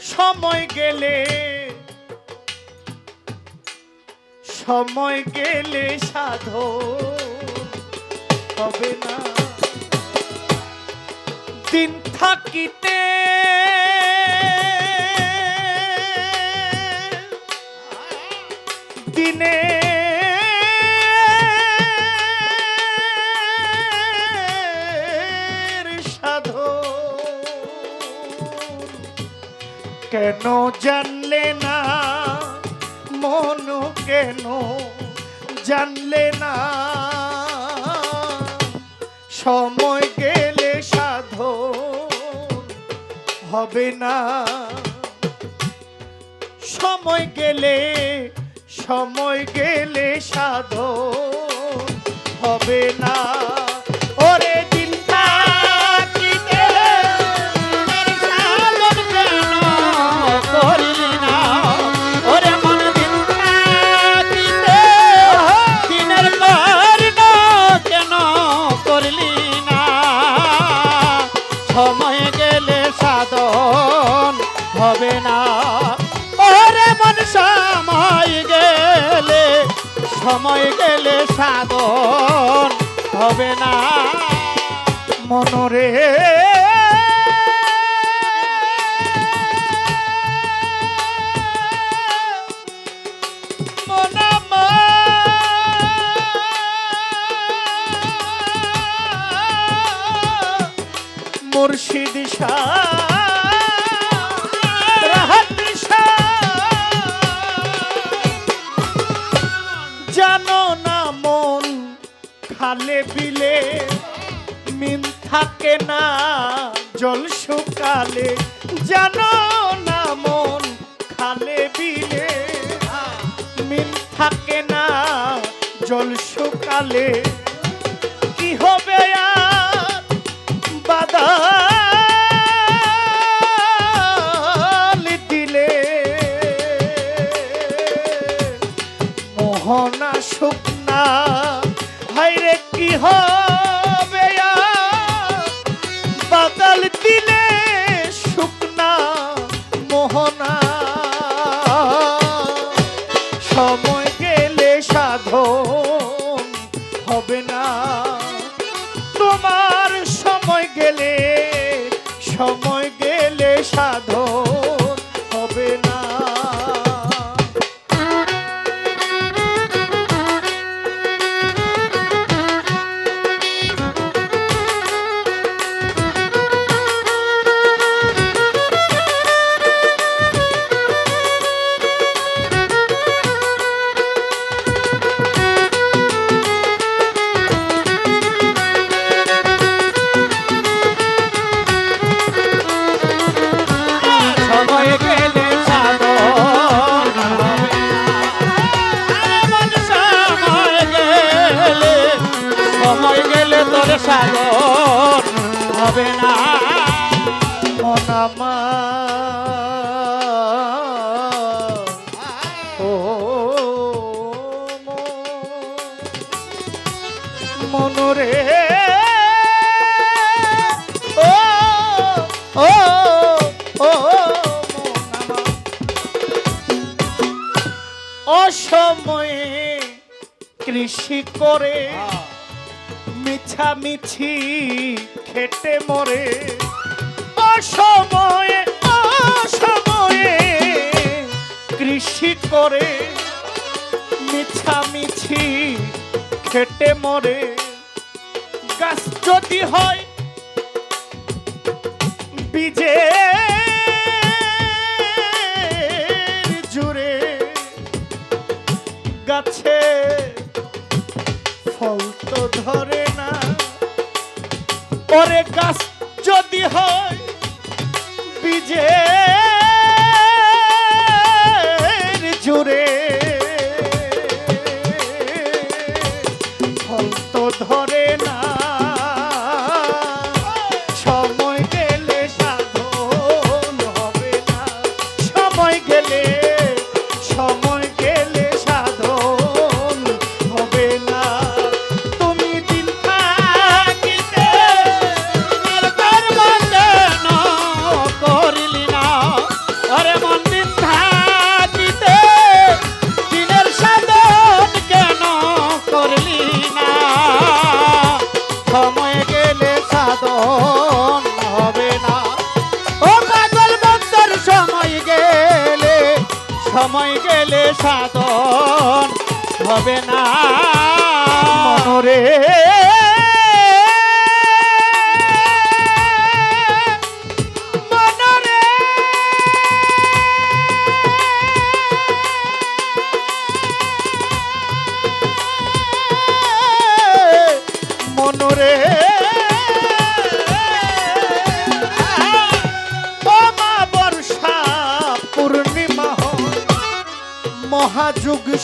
সময় গেলে সময় গেলে সাধো হবে না। দিন থাকিতে দিনে কেন জানলে না? মন কেন জানলে না? সময় গেলে সাধো হবে না। সময় গেলে সময় গেলে সাধো হবে না। সময় গেলে সাধন হবে না। মনরে থাকে না জল শুকালে জানো না মন খালে বিলে। মিন থাকে না জল শুকালে কি হবে আর বাদাল দিলে মোহনা শুকনা হাইরে কি হবে সাধন সাধন হবে না। মনামা ও মনরে ও ও ও অসময়ে কৃষি করে মিছামিছি খেটে মরে। অসময়ে অসময়ে কৃষি করে। মিছামিছি খেটে মরে। গাছ যদি হয়, বীজে জুড়ে। গাছে ফল তো ধরে না। পরে গাছ যদি হয় বীজে জুড়ে। ফল তো ধরে গেলে সাধন হবে না। মনরে। মনরে।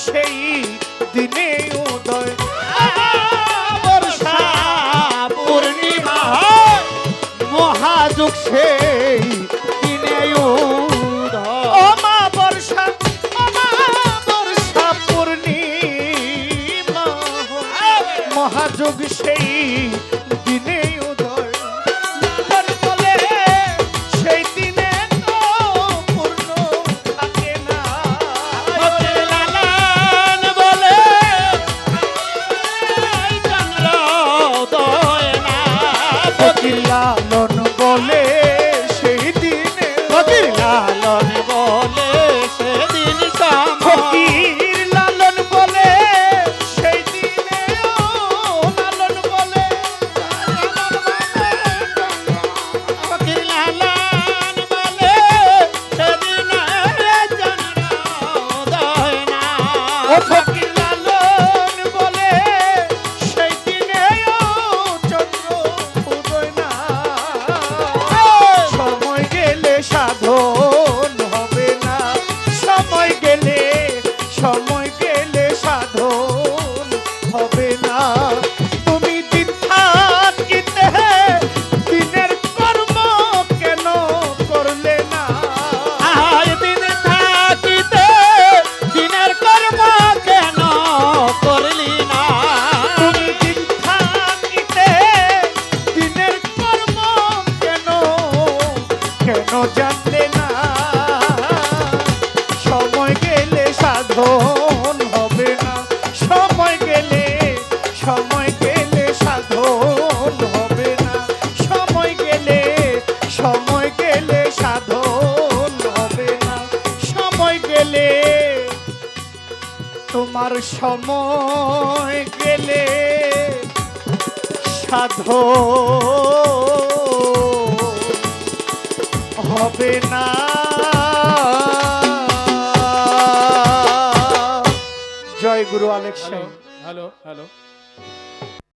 সেই দিনে উদয়। বর্ষা পূর্ণিমা মহাযুগ সেই দিনে অমা বর্ষা বর্ষা পূর্ণিমা মহাযুগ সেই দিনে இல்லா সময় গেলে সাধো হবে না। জয় গুরু অনেক হ্যালো হ্যালো।